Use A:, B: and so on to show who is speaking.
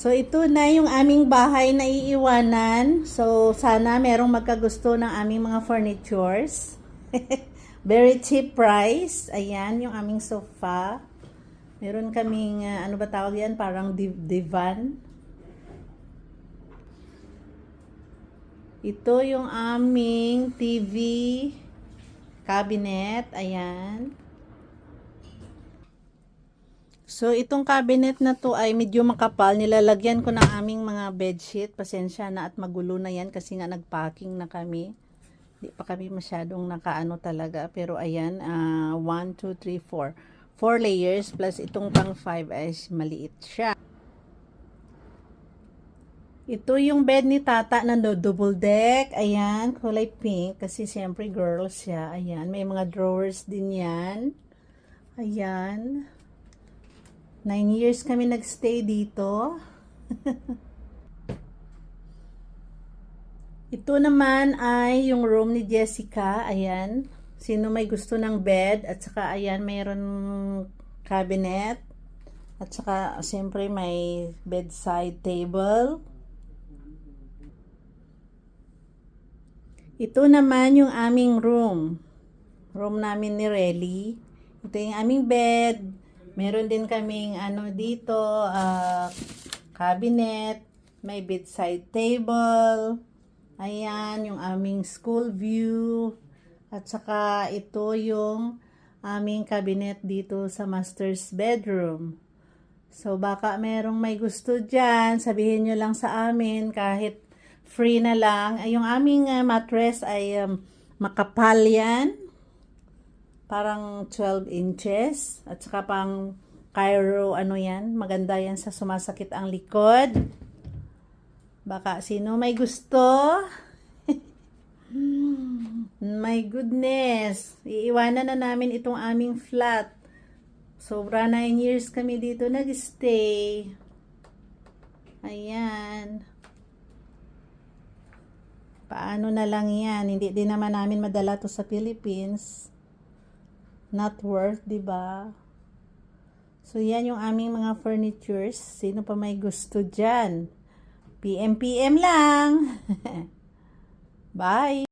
A: So, ito na yung aming bahay na iiwanan. So, sana merong magkagusto ng aming mga furnitures. Very cheap price. Ayan, yung aming sofa. Meron kaming, ah, ano ba tawag yan? Parang div- divan. Ito yung aming TV cabinet. Ayan. So, itong cabinet na to ay medyo makapal. Nilalagyan ko ng aming mga bedsheet. Pasensya na at magulo na yan kasi nga nagpacking na kami. Hindi pa kami masyadong nakaano talaga. Pero ayan, 1, 2, 3, 4. 4 layers plus itong pang 5 ay maliit siya. Ito yung bed ni tata na do- double deck. Ayan, kulay pink. Kasi siyempre girls siya. Ayan, may mga drawers din yan. Ayan. Nine years kami nagstay dito. Ito naman ay yung room ni Jessica. Ayan. Sino may gusto ng bed. At saka ayan, mayroon cabinet. At saka siyempre may bedside table. Ito naman yung aming room. Room namin ni Relly. Ito yung aming bed. Meron din kaming ano dito, ah, cabinet, may bedside table. Ayan, yung aming school view. At saka ito yung aming cabinet dito sa master's bedroom. So baka merong may gusto dyan, sabihin nyo lang sa amin kahit free na lang. Yung aming ah, mattress ay um, makapal yan. Parang 12 inches. At saka pang Cairo, ano yan. Maganda yan sa sumasakit ang likod. Baka sino may gusto? My goodness. Iiwanan na namin itong aming flat. Sobra 9 years kami dito nag-stay. Ayan. Paano na lang yan? Hindi din naman namin madala to sa Philippines. Not worth, di ba? So, yan yung aming mga furnitures. Sino pa may gusto dyan? PM-PM lang. Bye!